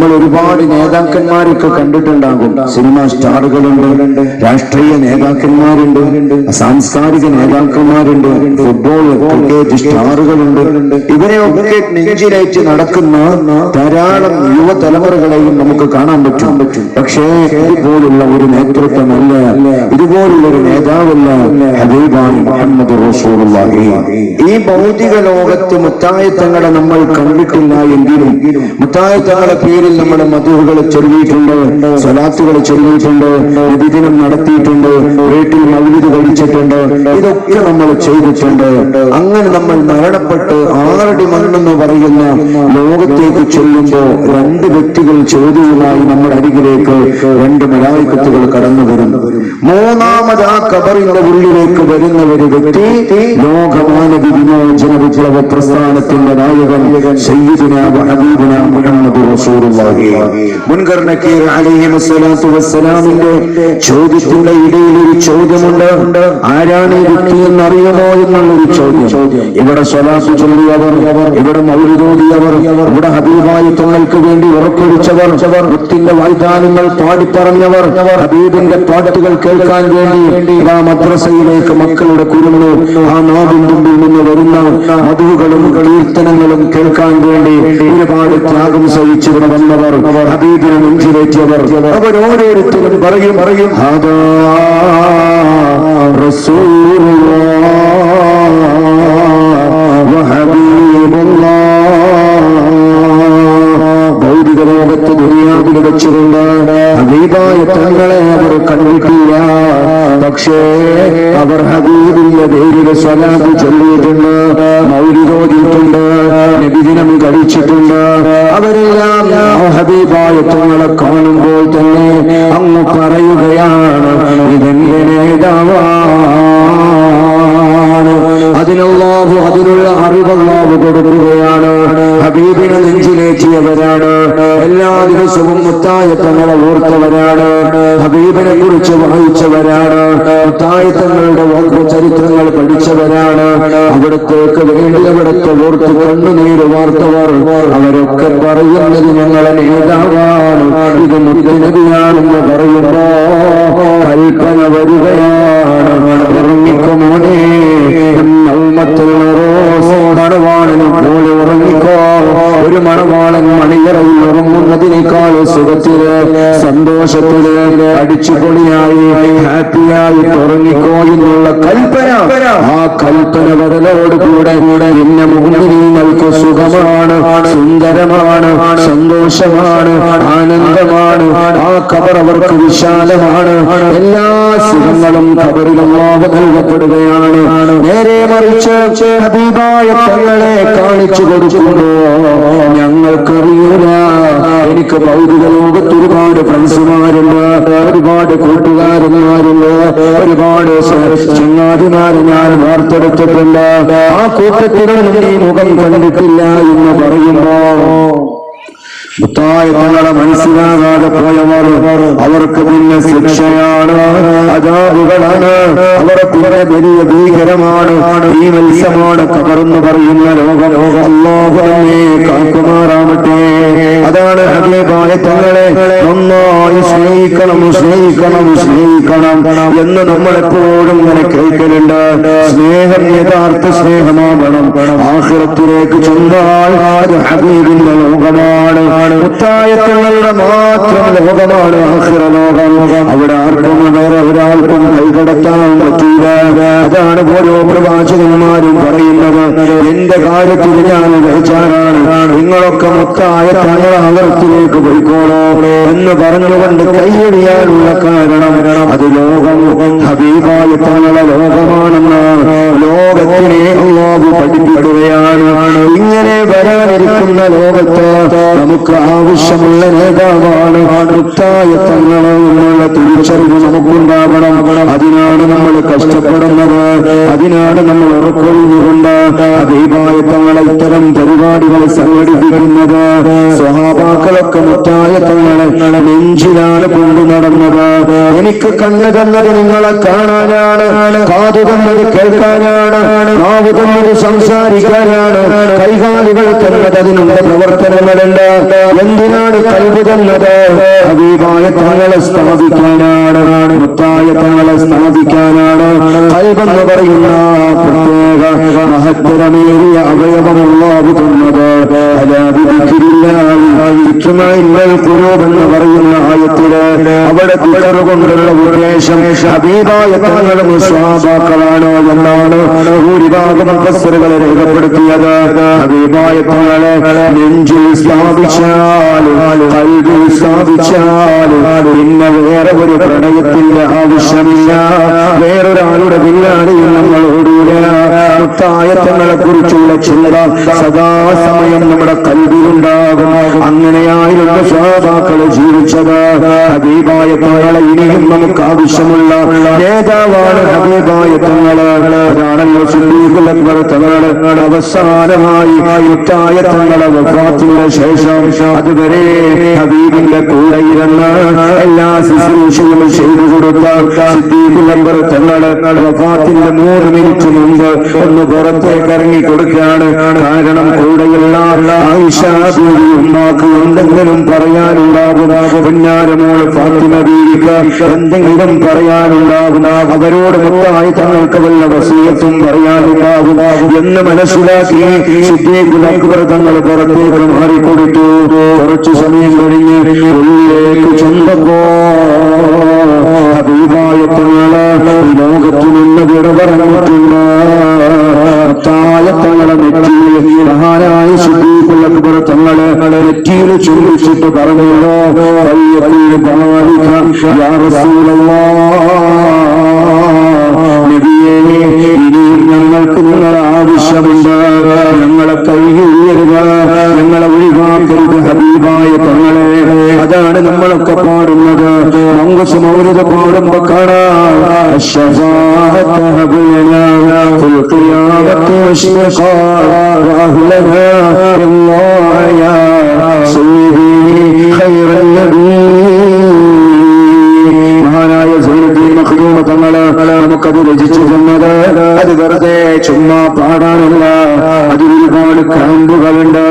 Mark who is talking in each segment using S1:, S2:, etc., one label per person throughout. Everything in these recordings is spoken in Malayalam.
S1: നമ്മൾ ഒരുപാട് നേതാക്കന്മാരൊക്കെ കണ്ടിട്ടുണ്ടാകും. സിനിമാ സ്റ്റാറുകളുണ്ട് രാഷ്ട്രീയ നേതാക്കന്മാരുണ്ട് സാംസ്കാരിക നേതാക്കന്മാരുണ്ട് ഫുട്ബോൾ ക്രിക്കറ്റ് സ്റ്റാറുകളുണ്ട്. ഇവരെയൊക്കെ നെഞ്ചിലേറ്റ് നടക്കുന്ന ധാരാളം യുവതലമുറകളെയും നമുക്ക് കാണാൻ പറ്റും. പക്ഷേ ഇതുപോലുള്ള ഒരു നേതൃത്വമല്ല ഇതുപോലുള്ള ഒരു നേതാവല്ല ഹബീബാണ് മുഹമ്മദ് ഈ ഭൗതിക ലോകത്ത് മുത്തായത്തങ്ങളെ നമ്മൾ കണ്ടിട്ടില്ല എങ്കിലും മുത്തായത്തങ്ങളെ പേരിൽ നമ്മുടെ മധുവുകൾ ചൊല്ലിയിട്ടുണ്ട് സ്വലാത്തുകൾ ചൊല്ലിയിട്ടുണ്ട് പ്രതിദിനം നടത്തിയിട്ടുണ്ട് വീട്ടിൽ മൗലിത് കഴിച്ചിട്ടുണ്ട് ഇതൊക്കെ നമ്മൾ ചെയ്തിട്ടുണ്ട്. അങ്ങനെ നമ്മൾ മരണപ്പെട്ട് ആറടി മണ്ണെന്ന് പറയുന്ന ലോകത്തേക്ക് ചെല്ലുമ്പോ രണ്ട് വ്യക്തികൾ ചോദ്യവുമായി നമ്മുടെ അരികിലേക്ക് രണ്ട് മലായിക്കത്തുകൾ കടന്നു വരും. മൂന്നാമത് ആ കബറിന്റെ ഉള്ളിലേക്ക് വരുന്ന ഒരു വ്യക്തി ലോകമാനവി വിമോചന വിപ്ലവ പ്രസ്ഥാനത്തിന്റെ നായകൻ സയ്യിദുന ഹബീബുന മുഹമ്മദ് റസൂലുള്ളാഹി മുൻകർ നക്കീർ അലൈഹി വസ്സലാത്തു വസ്സലാമിന്റെ ചോദ്യത്തിന്റെ ഇടയിൽ ഒരു ചോദ്യമുണ്ട്. ആരാണ് ഈ എന്ന് അറിയുമോ എന്നുള്ളൊരു ചോദ്യം. ഇവിടെ സ്വലാത്ത് ചൊല്ലിയവർ ഇവിടെ മൗലിതോടിയവർ ഇവിടെ ഹബീബായി തങ്ങൾക്ക് വേണ്ടി ഉറക്കൊഴിച്ചവർ മുത്തിന്റെ വാഗ്ദാനങ്ങൾ പാടിപ്പറഞ്ഞവർ ഹബീബിന്റെ പാട്ടുകൾ കേൾക്കാൻ വേണ്ടി ആ മദ്രസയിലേക്ക് മക്കളുടെ കുരുന്നു ആ നാവിൻ തുമ്പിൽ നിന്ന് വരുന്ന മധുകളും കീർത്തനങ്ങളും കേൾക്കാൻ വേണ്ടി ഒരുപാട് ത്യാഗം സഹിച്ചിവിടെ വന്നവർ ഹബീബിനെ നെഞ്ചിലേറ്റിയവർ അവർ ഓരോരുത്തരും പറയും പറയും ഭൗതിക ലോകത്ത് ദുനിയാവിൽ വെച്ചുകൊണ്ട് ഹബീബായ തങ്ങളെ അവർ കണ്ടിട്ടില്ല പക്ഷേ അവർ ഹബീബിന്റെ പേരിൽ സ്വലാത്ത് ചൊല്ലിയിട്ടുണ്ട് മൗലിതോതിയിട്ടുണ്ട് നബിദിനം കഴിച്ചിട്ടുണ്ട് ആ കാണുമ്പോൾ തന്നെ അങ്ങ് പറയുകയാണ് ഇതെന്റെ നേതാവാണ് അതിനല്ലാഹു അതിനുള്ള അറിവല്ലാഹു കൊടുക്കുകയാണ്. ഹബീബിനെ നെഞ്ചിലേറ്റിയവരാണ്. എല്ലാ ദിവസവും മുത്തായത്തങ്ങളെ ഓർത്തവരാണ്. ഹബീബിനെ കുറിച്ച് വഹിച്ചവരാണ് മുത്തായത്തങ്ങളുടെ ചരിത്രങ്ങൾ പഠിച്ചവരാണ്. അവിടത്തേക്ക് വേണ്ടി അവിടത്തെ ഓർത്ത് കണ്ണുനീര് വാർത്തവർ അവരൊക്കെ പറയുന്നത് ഞങ്ങളെ നേതാവാണ്. ഇത് മുത്തനബിയാണെന്ന് പറയുമ്പോ കൽപ്പന വരികയാണ്. മണവാളനും പോലെ ഉറങ്ങിക്കോ ഒരു മണിയറയിൽ ഉറങ്ങുന്നതിനേക്കാൾ സുഖത്തിൽ സന്തോഷത്തിൽ അടിച്ചുപൊളിയായി ഹാപ്പിയായി ഉറങ്ങിക്കോ എന്നുള്ള കൽപ്പന ആ കൽപ്പന വരലോട് കൂടെ കൂടെ ഇന്ന നിങ്ങൾക്ക് സുഖമാണ് സുന്ദരമാണ് സന്തോഷമാണ് ആനന്ദമാണ് ആ കബർ അവർക്ക് വിശാലമാണ്. എല്ലാ സുഖങ്ങളും കബറിലല്ലാതെ നൽകപ്പെടുകയാണ്. നേരെ മറിച്ച് ഹബീബായ തങ്ങളെ കാണിച്ചു കൊടുക്കുമ്പോ ഞങ്ങൾക്കറിയില്ല എനിക്ക് ഭൗതിക ലോകത്ത് ഒരുപാട് ഫ്രണ്ട്സുമാരുണ്ട് ഒരുപാട് കൂട്ടുകാരന്മാരുണ്ട് ഒരുപാട് ചങ്ങാതിമാര് ഞാൻ വാർത്തെടുത്തിട്ടുണ്ട്. ആ കൂട്ടത്തിനൊന്നും ഈ മുഖം കണ്ടിട്ടില്ല എന്ന് പറയുമ്പോ മുത്തായ തങ്ങളെ മനസ്സിലാകാതെ പോയവർ അവർക്ക് പിന്നെ ശിക്ഷയാണ്. അജാബുകളാണ് അവർക്ക് വലിയ ഭീകരമാണ്. ഈ മത്സ്യമാണ് കവർന്ന് പറയുന്ന ലോകം. അതാണ് ഹബീബായ തങ്ങളെ നന്നായി സ്നേഹിക്കണം സ്നേഹിക്കണം സ്നേഹിക്കണം. എന്ന് നമ്മൾ എപ്പോഴും ഇങ്ങനെ കേൾക്കലുണ്ട്. സ്നേഹം യഥാർത്ഥ സ്നേഹമാകണം. ആഹ്ലത്തിലേക്ക് ചെന്നാൽ അത് ഹബീബിന്റെ ലോകമാണ്. മുത്തായത്തങ്ങളുടെ മാത്രം ലോകമാണ് ആഹ്റ ലോകം അവിടെ ആർക്കും വേറെ ഒരാൾക്കും കൈകടത്താൻ പറ്റില്ല അതാണ് ഓരോ പ്രവാചകന്മാരും പറയുന്നത്. എന്റെ കാര്യത്തിൽ ഞാൻ കഴിച്ചാറാണ് നിങ്ങളൊക്കെ മുത്തായ തങ്ങളെ അകർത്തിലേക്ക് പോയിക്കോളോ എന്ന് പറഞ്ഞുകൊണ്ട് കൈയടിയാനുള്ള കാരണം അത് ലോകം ഹബീബായ തങ്ങളെ ലോകമാണെന്നാണ്. ലോകത്തിനെ പഠിപ്പിക്കുകയാണ്. ഇങ്ങനെ വരാനിരിക്കുന്ന ലോകത്ത് നമുക്ക് ആവശ്യമുള്ള നേതാവാണ് മുത്തായ തങ്ങളെന്നുള്ള തിരിച്ചറിവ് നമുക്കുണ്ടാകണം അതിനാണ് നമ്മൾ കഷ്ടപ്പെടുന്നത്. അതിനാണ് നമ്മൾ നിങ്ങളെ കാണാനാണ് കാതു തന്നത് കേൾക്കാനാണ് നാവ് തന്നത് സംസാരിക്കാനാണ് കൈകാലുകൾ തന്നത് അതിനുള്ള പ്രവർത്തനങ്ങളുണ്ട്. എന്തിനാണ് കൽവ് തന്നത്? ഹബീബായ തങ്ങളെ സ്ഥാപിക്കാനാണ് മുത്തായ തങ്ങളെ സ്ഥാപിക്കാനാണ് കൽബെന്ന് പറയുന്ന പ്രത്യേക മഹത്തരമേറിയ അവയവമുള്ളാവ് തന്നത്. എന്ന് പറയുന്ന അവിടെ കൊണ്ടുള്ള ഉപദേശം ഹബീബായ തങ്ങളും സ്വാഭാക്കളാണോ എന്നാണ് ഭൂരിഭാഗം മുഫസ്സിറുകൾ രേഖപ്പെടുത്തിയത്. തങ്ങളെ നെഞ്ചിൽ സ്ഥാപിച്ചാൽ കൽവിൽ സ്ഥാപിച്ചാൽ പിന്നെ വേറെ ഒരു പ്രണയത്തിന്റെ ആവശ്യമില്ല. വേറൊരാളുടെ പിന്നാലെയും മുത്തായത്തങ്ങളെ കുറിച്ചുള്ള ചിന്ത സദാസമയം നമ്മുടെ കൽവിലുണ്ടാകും. അങ്ങനെയായിരുന്നു സ്വാഭാക്കളെ ജീവിച്ചത്. ഹബീബായ തങ്ങളെ ഇനിയും നമുക്ക് ആവശ്യമുള്ള നേതാവാണ് ഹബീബായ അക്ബർ അവസാനമായി തങ്ങളെ വഫാത്തിന്റെ ശേഷം അതുവരെ ഹബീബിന്റെ കൂടെ ഇരുന്ന് ശുശ്രൂഷകളും ചെയ്തു കൊടുത്ത വഫാത്തിന്റെ മൂന്ന് മിനിറ്റ് മുമ്പ് ഒന്ന് പുറത്തേക്ക് ഇറങ്ങി കൊടുക്കുകയാണ്. കാരണം കൂടെയുള്ള ആയിഷ ബീവി ഉമ്മാക്ക് എന്തെങ്കിലും പറയാനുണ്ടാകും പുന്നാരമോൾ ഫാത്തിമ എന്തെങ്കിലും പറയാനുണ്ടാകും അവരോട് മൊത്തമായി തങ്ങൾക്ക് വല്ല വസീയത്തും പറയാനുണ്ടാകും എന്ന് മനസ്സിലാക്കി സിദ്ദീഖ് അക്ബർ തങ്ങൾ പുറത്തേക്ക് മാറിക്കൊടുത്തു. കുറച്ചു സമയം കഴിഞ്ഞ് ഉള്ളിലേക്ക് ചെന്നപ്പോ ഹബീബായ തങ്ങൾ ഈ ലോകത്ത് നിന്ന് വിട പറഞ്ഞിട്ടുണ്ട് തായ തങ്ങളെ നെറ്റിയിൽ മഹാനായ സിദ്ദീഖുൽ അക്ബർ തങ്ങളെ നെറ്റിയിൽ ചുരുളിച്ചിട്ട് പറഞ്ഞല്ലോ യാ റസൂലല്ലാഹ് الشفاعة هب لنا في القيامة والشقاء وأهلنا الله يا سيدي خير النبي മഹാനായ സൈനുദ്ദീൻ മഖ്ദൂമ തങ്ങള് നമുക്കത് രചിച്ചു തന്നത് അത് വെറുതെ ചുമ്മാ പാടാനല്ല അതിൽ ഒരുപാട് ക്യാമ്പുകളുണ്ട്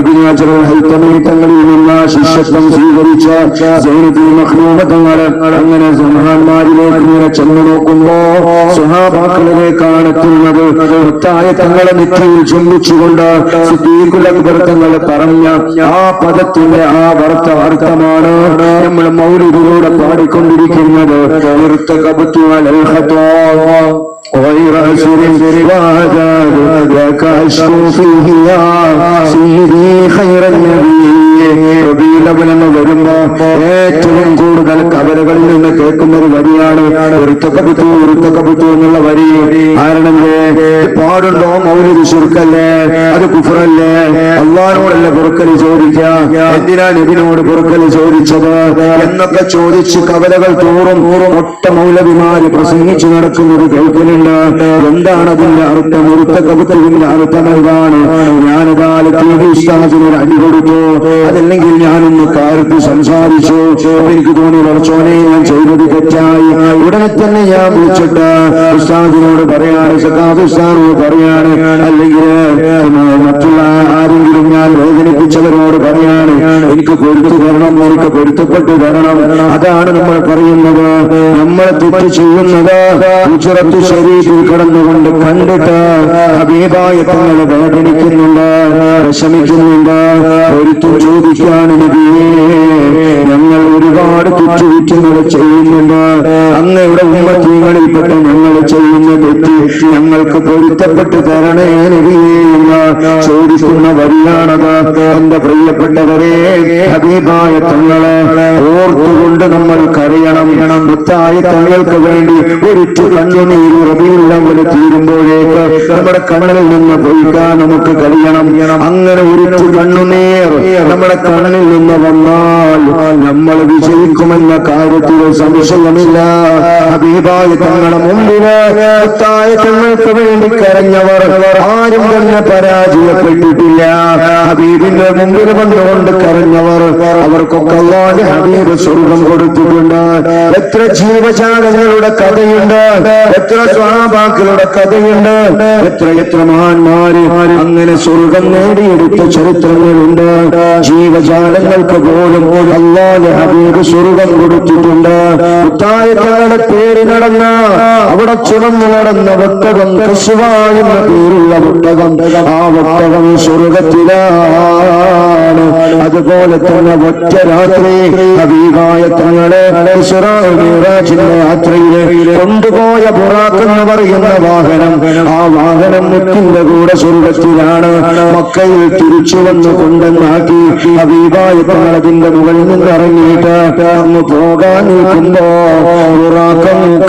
S1: ഇതിനാചരൽ ഹൈത്തമീ തങ്ങളിൽ നിന്ന് ശിഷ്യത്വം സ്വീകരിച്ച സൈനുദ്ദീൻ മഖ്ദൂമ തങ്ങള് അവരെ തങ്ങളെ നിത്യയിൽ ചുംബിച്ചുകൊണ്ട് സിദ്ദീഖുലക്ബർ പറഞ്ഞ ആ പദത്തിന്റെ ആ വർത്ത അർത്ഥമാണ് നമ്മൾ മൗലികളോടെ പാടിക്കൊണ്ടിരിക്കുന്നത്. നൃത്ത കബത്തു അൽ غير أسر وعذاب ذاك أشكو فيه يا سيدي خير النبي റബീലവനെന്ന് വരുമ്പോ ഏറ്റവും കൂടുതൽ കവലകളിൽ നിന്ന് കേൾക്കുന്ന ഒരു വരിയാണ് വൃത്തക്കപുത്തു വൃത്തക്കപുത്തു എന്നുള്ള വരി കാരണം പാടുണ്ടോ മൗലിക ചുരുക്കല്ലേ അത് കുഫറല്ലേ അള്ളാഹിനോടല്ലേ പൊറുക്കല് ചോദിക്കാം എന്തിനാ നബിനോട് പൊറുക്കല് ചോദിച്ചത് എന്നൊക്കെ ചോദിച്ച് കവലകൾ തോറും ഒട്ട മൗലവിമാര് പ്രസംഗിച്ചു നടക്കുന്നത് കേൾക്കുന്നുണ്ട് എന്താണ് അതിന്റെ അർത്ഥം? വൃത്തക്കപുത്തുവിന്റെ അർത്ഥം ഇതാണ് ഞാനതാൽ ഉസ്താദിനൊരു അടി കൊടുത്തു. അതല്ലെങ്കിൽ ഞാനൊന്ന് കാലത്ത് സംസാരിച്ചു. എനിക്ക് തോന്നി വളച്ചോനെ ഞാൻ ചെയ്തത് തെറ്റായി. ഉടനെ തന്നെ ഞാൻ വിളിച്ചിട്ട് ഉസ്താദിനോട് പറയാണ് സക്കാത്ത് ഉസ്താദിനോട് പറയാണ് അല്ലെങ്കിൽ മറ്റുള്ള ആരെങ്കിലും ഞാൻ വേദനിപ്പിച്ചവരോട് പറയാണ് എനിക്ക് പൊരുത്തു തരണം എനിക്ക് പൊരുത്തപ്പെട്ടു തരണം അതാണ് നമ്മൾ പറയുന്നത്. നമ്മൾ തെറ്റ് ചെയ്യുന്നത്. ഗുജറത്ത് ശരീരത്തിൽ കടന്നുകൊണ്ട് കണ്ടിട്ട് ഹബീബായ തങ്ങളെ വേദനിക്കുന്നുണ്ട് വിഷമിക്കുന്നുണ്ട്. ഒരിക്കൽ ചോദിക്കാണ് ഞങ്ങൾ ഒരുപാട് തെറ്റുകുറ്റങ്ങൾ ചെയ്യുന്നുണ്ട്. അങ്ങയുടെ ഉമ്മത്തീങ്ങളിൽപ്പെട്ട ഞങ്ങൾ ചെയ്യുന്ന തെറ്റ് ഞങ്ങൾക്ക് പൊരുത്തപ്പെട്ട് തരണേ നബിയേ എന്ന് ചോദിക്കുന്ന വരിയാണത് എന്റെ പ്രിയപ്പെട്ടവരെ ഹബീബായ തങ്ങളെ ഓർത്തുകൊണ്ട് നമ്മൾ കരയണം. മുത്തായ തങ്ങൾക്ക് വേണ്ടി ഒരു ഒരിറ്റു കണ്ണുനീര് ഒരു തീരുമ്പോഴേക്ക് നമ്മുടെ കണ്ണിൽ നിന്ന് പൊയ്ക്കാൻ നമുക്ക് കഴിയണം. അങ്ങനെ ഒരു കണ്ണുനേർ നമ്മുടെ കണ്ണിൽ നിന്ന് വന്നാൽ നമ്മൾ വിജയിക്കുമെന്ന കാര്യത്തിൽ സംശയമില്ല ഹബീബായ തങ്ങളുടെ മുമ്പിൽ തായ തങ്ങൾക്ക് വേണ്ടി കരഞ്ഞവർ ആരും തന്നെ പരാജയപ്പെട്ടിട്ടില്ല. ഹബീബിന്റെ മുമ്പിൽ വന്നുകൊണ്ട് കരഞ്ഞവർ അവർക്കൊക്കെ അള്ളാന്റെ ഹബീബ് സ്വർഗം കൊടുത്തിട്ടുണ്ട്. എത്ര ജീവജാലങ്ങളുടെ കഥയുണ്ട്. എത്ര സ്വാഭാക്കളുടെ കഥയുണ്ട്. എത്ര എത്ര മഹാന്മാര് അങ്ങനെ സ്വർഗം നേടിയെടുത്ത ചരിത്രങ്ങളുണ്ട്. ജീവജാലങ്ങൾക്ക് പോലും അല്ലാതെ ഹബീബ് സ്വർഗം കൊടുത്തിട്ടുണ്ട്. മുത്തായത്തങ്ങളുടെ പേര് നടന്ന അവിടെ ചുമന്നു നടന്ന ഒട്ടകം എന്ന പേരുള്ള ഒട്ടകം ആ ഒട്ടകം സ്വർഗത്തിലാണ്. അതുപോലെ തന്നെ ഒറ്റ രാത്രി ഹബീബായ തങ്ങളെ യാത്രയിലെ കൊണ്ടുപോയ ബുറാക്ക് എന്ന് പറയുന്ന വാഹനം? ആ വാഹനം മുത്തിന്റെ കൂടെ സ്വർഗത്തിലാണ്. മക്കയിൽ തിരിച്ചു വന്ന് കൊണ്ടെന്നാക്കി ഹബീബായ തങ്ങളതിന്റെ മുകളിൽ നിന്ന് ഇറങ്ങിയിട്ട് അങ്ങ് പോകാൻ നിൽക്കുമ്പോ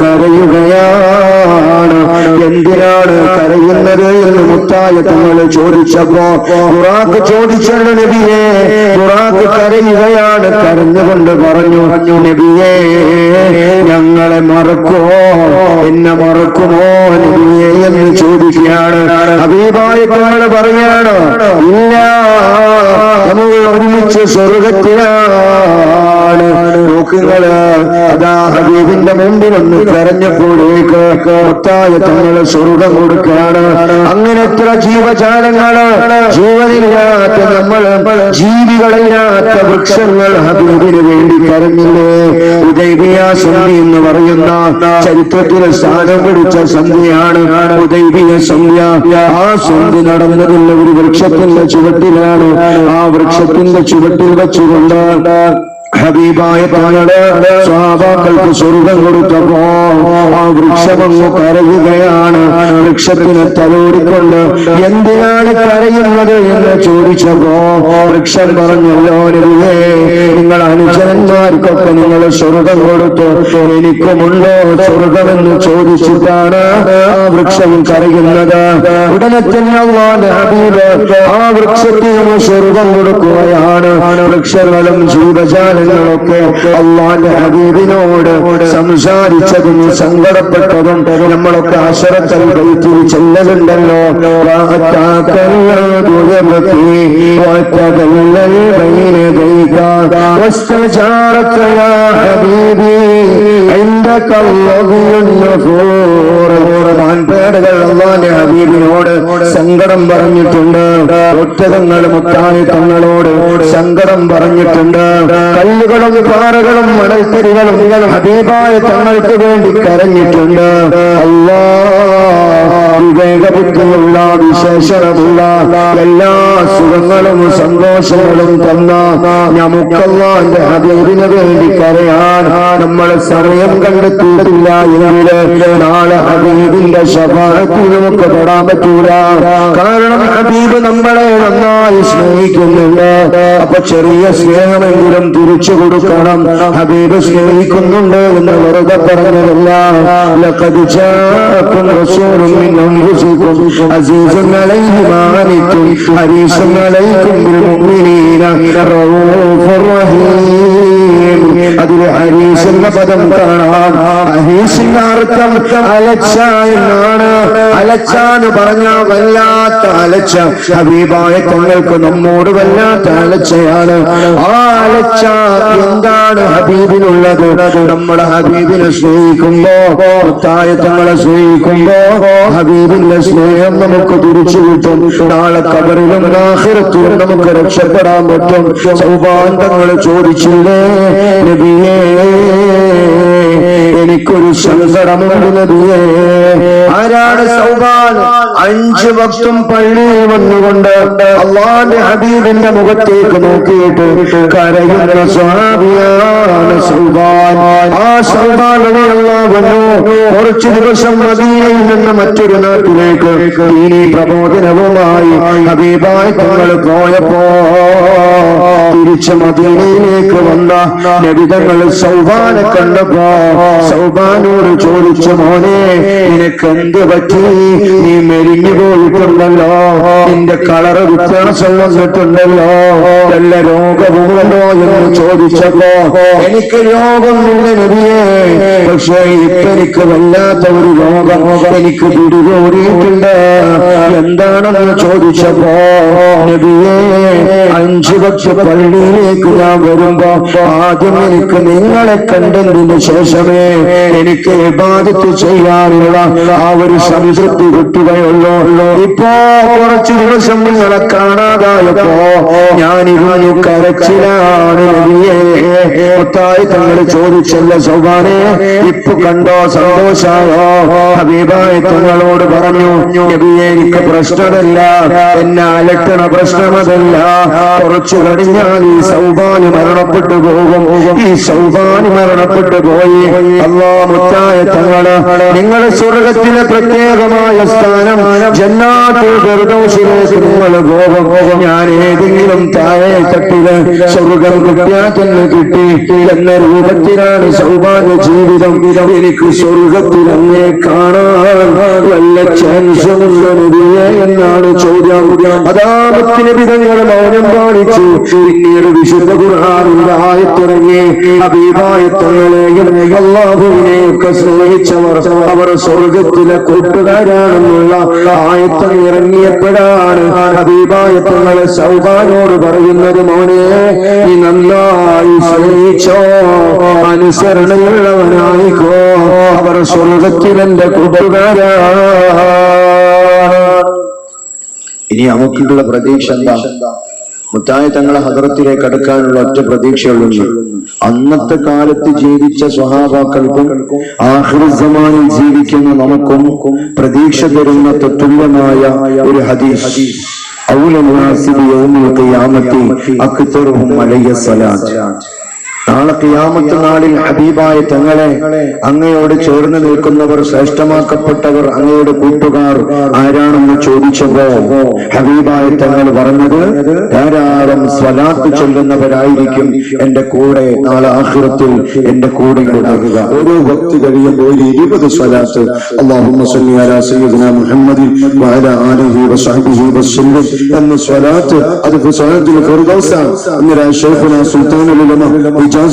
S1: കരയുകയാണ്. എന്തിനാണ് കരയുന്നത് എന്ന് മുത്തായ തങ്ങൾ ചോദിച്ചപ്പോ ഉറാക്ക് ചോദിച്ചല്ലോ നബിയെ ഉറാക്ക് കരയുകയാണ് കരഞ്ഞുകൊണ്ട് പറഞ്ഞു നബിയെ ഞങ്ങളെ മറക്കോ? എന്നെ നബിയെ എന്ന് ചോദിക്കുകയാണ്. തങ്ങൾ പറയാണ് ഇല്ല നമ്മൾ ഒരുമിച്ച് സ്വർഗത്തിലാണ്. നോക്കുകൾ അതാ ഹബീബിന്റെ മുമ്പിൽ ഒന്ന് കരഞ്ഞപ്പോഴേക്ക് ഒത്തായ തങ്ങൾ സ്വർഗം കൊടുക്കുകയാണ്. അങ്ങനെ എത്ര ജീവജാലങ്ങൾ ജീവനില്ലാത്ത നമ്മൾ ജീവികളില്ലാത്ത വൃക്ഷങ്ങൾ ഹബീബിന് വേണ്ടി കരഞ്ഞില്ലേ സന്ധി എന്ന് പറയുന്ന ചരിത്രത്തിലെ സ്ഥാനം പിടിച്ച സന്ധ്യയാണ് ദൈവിക സന്ധ്യ. ആ സന്ധ്യ നടന്നതില്ല ഒരു വൃക്ഷത്തിന്റെ ചുവട്ടിലാണ് ആ വൃക്ഷത്തിന്റെ ചുവട്ടിൽ വെച്ചുകൊണ്ട് ഹബീബായ തങ്ങൾ സ്വാഭാക്കൾക്ക് സ്വർഗം കൊടുത്തപ്പോ ആ വൃക്ഷമങ്ങ് കരയുകയാണ്. വൃക്ഷത്തിനെ തലോടിക്കൊണ്ട് എന്തിനാണ് കരയുന്നത് എന്ന് ചോദിച്ചപ്പോ വൃക്ഷം പറഞ്ഞല്ലോ നബിയേ നിങ്ങൾ അനുചരന്മാർക്കൊക്കെ നിങ്ങൾ സ്വർഗം കൊടുത്തു. എനിക്കുമുണ്ടോ സ്വർഗമെന്ന് ചോദിച്ചിട്ടാണ് ആ വൃക്ഷം കരയുന്നത്? ഉടനെ തന്നെ ഹബീബ് ആ വൃക്ഷത്തിന് സ്വർഗം കൊടുക്കുകയാണ്. വൃക്ഷങ്ങളും ജീവജാലങ്ങളൊക്കെ അള്ളാന്റെ ഹബീബിനോട് സംസാരിച്ചതും സങ്കടപ്പെട്ടതും നമ്മളൊക്കെ അശരത്തൽ വൈത്തിൽ ചെല്ലലുണ്ടല്ലോ واستجارك يا حبيبي عندك الرضي النفور മാൻപേടകൾ അള്ളാന്റെ ഹബീബിനോട് സങ്കടം പറഞ്ഞിട്ടുണ്ട് ഒറ്റതങ്ങൾ മുത്തായി തങ്ങളോട് സങ്കടം പറഞ്ഞിട്ടുണ്ട് കല്ലുകളും പാറകളും മണൽത്തരികളും ഹബീബായ തങ്ങൾക്ക് വേണ്ടി കരഞ്ഞിട്ടുണ്ട്. അല്ലാ വിവേകബുദ്ധിയുള്ള വിശേഷണമുള്ള എല്ലാ സുഖങ്ങളും സന്തോഷങ്ങളും തന്ന നമുക്കല്ലാന്റെ ഹബീബിന് വേണ്ടി കരയാൻ നമ്മൾ സമയം കണ്ടെത്തിയിട്ടില്ല എങ്കിൽ നാളെ ഹബീബിന്റെ ശപാഴത്തിൽ നമുക്ക് പെടാൻ പറ്റൂല. കാരണം ഹബീബ് നമ്മളെ നന്നായി സ്നേഹിക്കുന്നുണ്ട്. അപ്പൊ ചെറിയ സ്നേഹമെങ്കിലും തിരിച്ചു കൊടുക്കണം. ഹബീബ് സ്നേഹിക്കുന്നുണ്ട് എന്ന് വെറുതെ പറഞ്ഞതല്ല. ലഖദ് ജാഅക്കും റസൂലുൻ حريص عليكم عنكم حريص عليكم بالمؤمنين. رؤوف رحيم അതിൽ ഹരീസ് എന്ന പദം കാണാം. ഹരീസിന്റെ അർത്ഥം അലച്ച എന്നാണ് അലച്ച എന്ന് വല്ലാത്ത അലച്ച. ഹബീബായ തങ്ങൾക്ക് നമ്മോട് വല്ലാത്ത അലച്ചയാണ്. ആ അലച്ച എന്താണ് ഹബീബിനുള്ളത്? നമ്മുടെ ഹബീബിനെ സ്നേഹിക്കുമ്പോ തായ തങ്ങളെ സ്നേഹിക്കുമ്പോ ഹബീബിന്റെ സ്നേഹം നമുക്ക് തിരിച്ചു കിട്ടും. നാളെ കബറിലും ആഖിറത്തിലും നമുക്ക് രക്ഷപ്പെടാൻ പറ്റും. സൗഭാന്തങ്ങൾ ചോദിച്ചില്ലേ? നബിയേ എനിക്കൊരു സങ്കടമുണ്ട് നബിയേ ആരാണ് സൗബാൻ? അഞ്ച് ഭക്തം പള്ളിയിൽ വന്നുകൊണ്ട് അള്ളാന്റെ ഹബീബിന്റെ മുഖത്തേക്ക് നോക്കിയിട്ട് കരയുന്ന സ്വാഭിയാണ് സൗബാൻ. ആ സൗബാൻ വന്നു കുറച്ച് കുറച്ചു ദിവസം മദീനയിൽ നിന്ന് മറ്റൊരു നാട്ടിലേക്ക് ഇനി പ്രബോധനവുമായി ഹബീബായി തങ്ങൾ പോയപ്പോ തിരിച്ച് മദീനയിലേക്ക് വന്ന നബിതങ്ങൾ സൗബാനെ കണ്ടപ്പോ സൗബാനോട് ചോദിച്ചു മോനെ നിനക്ക് എന്ത് പറ്റി? നീ മെലിഞ്ഞു പോയിട്ടുണ്ടല്ലോ. നിന്റെ കളറ് വ്യത്യാസം വന്നിട്ടുണ്ടല്ലോ വല്ല രോഗമുണ്ടോ? എന്ന് ചോദിച്ചപ്പോ എനിക്ക് രോഗമുണ്ട് നബിയേ പക്ഷേ ഇപ്പൊ എനിക്ക് വല്ലാത്ത ഒരു രോഗം. എനിക്ക് പിടികൂടിയിട്ടുണ്ട് എന്താണെന്ന് ചോദിച്ചപ്പോ നബിയേ അഞ്ചു പക്ഷ പള്ളിയിലേക്ക് ഞാൻ വരുമ്പോ ആദ്യം എനിക്ക് നിങ്ങളെ കണ്ടതിന് ശേഷമേ എനിക്ക് ഇബാദത്ത് ചെയ്യാനുള്ള ആ ഒരു സംതൃപ്തി കിട്ടുകയുള്ളൂ. ഇപ്പോ കുറച്ചു ദിവസം നിങ്ങളെ കാണാതായപ്പോ ഞാൻ ഞാനിരുന്നു കരച്ചിലാണ് മുത്തായി തങ്ങൾ ചോദിച്ചല്ല സൗബാനെ ഇപ്പൊ കണ്ടോ സന്തോഷായോ? ഹബീബായി തങ്ങളോട് പറഞ്ഞു എനിക്ക് പ്രശ്നമല്ല. എന്നെ അലട്ടണ പ്രശ്നമതല്ല. കുറച്ചു കഴിഞ്ഞാൽ സൗബാന് മരണപ്പെട്ടു പോകും. ഈ സൗബാന് മരണപ്പെട്ടു പോയി. അള്ളാ മുത്തായ തങ്ങൾ നിങ്ങളെ സ്വർഗത്തിലെ പ്രത്യേകമായ സ്ഥാനം ജന്നാത്തിൽ ഫിർദൗസിലേക്ക് നിങ്ങൾ പോകും. ഞാൻ ഏതെങ്കിലും താഴെ തട്ടിൽ സ്വർഗം കിട്ടിയാറ്റെന്ന് കിട്ടി എന്ന രൂപത്തിലാണ് സൗഭാഗ്യ ജീവിതം. എനിക്ക് സ്വർഗത്തിൽ അങ്ങേ കാണാൻ വല്ല നബിയെ? എന്നാണ് ചോദ്യം. അതാമത്തിന് വിധങ്ങൾ മൗനം കാണിച്ചു പിന്നീട് വിശുദ്ധ സ്നേഹിച്ചവർ അവർ സ്വർഗത്തിലെ കൂട്ടുകാരാണെന്നുള്ള ആയത്തം ഇറങ്ങിയപ്പോഴാണ് അബീബായത്തങ്ങളെ സൗബാനോട് പറയുന്നത് മോനെ നീ നന്നായി സ്നേഹിച്ചോ അനുസരണയുള്ളവനായിക്കോ അവർ സ്വർഗത്തിലെന്റെ കൂട്ടുകാരാ ഇനി നമുക്കുള്ള പ്രതീക്ഷ എന്താ? മുത്തായ തങ്ങളെ ഹദറത്തിലേക്ക് അടുക്കാനുള്ള ഒറ്റ പ്രതീക്ഷയുള്ളൂ അന്നത്തെ കാലത്ത് ജീവിച്ച സ്വഹാബാക്കൾക്കും ആഹൃസമാനിൽ ജീവിക്കുന്ന നമുക്കും പ്രതീക്ഷ തരുന്ന തത്തുല്യമായ ഒരു ഹദീസ്. ഔലനാസിബി യൗമിൽ ഖിയാമത്തി അക്തറുഹും അലയ്യ സ്വലാത്ത്. നാളെ കിയാമത്ത് നാളിൽ ഹബീബായ തങ്ങളെ അങ്ങയോട് ചേർന്ന് നിൽക്കുന്നവർ ശ്രേഷ്ഠമാക്കപ്പെട്ടവർ അങ്ങയുടെ കൂട്ടുകാർ ആരാണെന്ന് ചോദിച്ചപ്പോ ഹബീബായ തങ്ങൾ പറഞ്ഞത് ധാരാളം സ്വലാത്ത് ചൊല്ലുന്നവരായിരിക്കും എന്റെ കൂടെ നാളെ ആഹ്റത്തിൽ എന്റെ കൂടെ ഉണ്ടാകുക. ഓരോ ഭക്തി കഴിയുമ്പോൾ ഇരുപത് സ്വലാത്ത് എന്ന സ്വലാത്ത് അത് ഫിർദൗസാണ്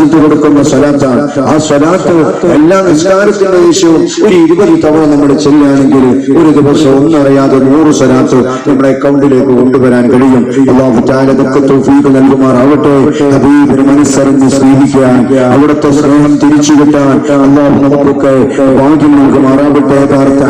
S1: ഇജാസത്ത് കൊടുക്കുന്ന സ്വലാത്താണ്. ആ സ്വലാത്ത് എല്ലാ നിസ്കാരത്തിന്റെ ശേഷവും ഒരു ഇരുപത് തവണ നമ്മൾ ചെയ്യുകയാണെങ്കിൽ ഒരു ദിവസം ഒന്നറിയാതെ നൂറ് സ്വലാത്ത് നമ്മുടെ അക്കൗണ്ടിലേക്ക് കൊണ്ടുവരാൻ കഴിയും. തൗഫീഖ് നൽകുമാറാവട്ടെ. മനസ്സറിഞ്ഞ് സ്നേഹിക്കാൻ അവിടുത്തെ സ്നേഹം തിരിച്ചു കിട്ടാൻ അള്ളാഹു നമുക്കൊക്കെ ഭാഗ്യം നൽകുമാറാവട്ടെ. യഥാർത്ഥ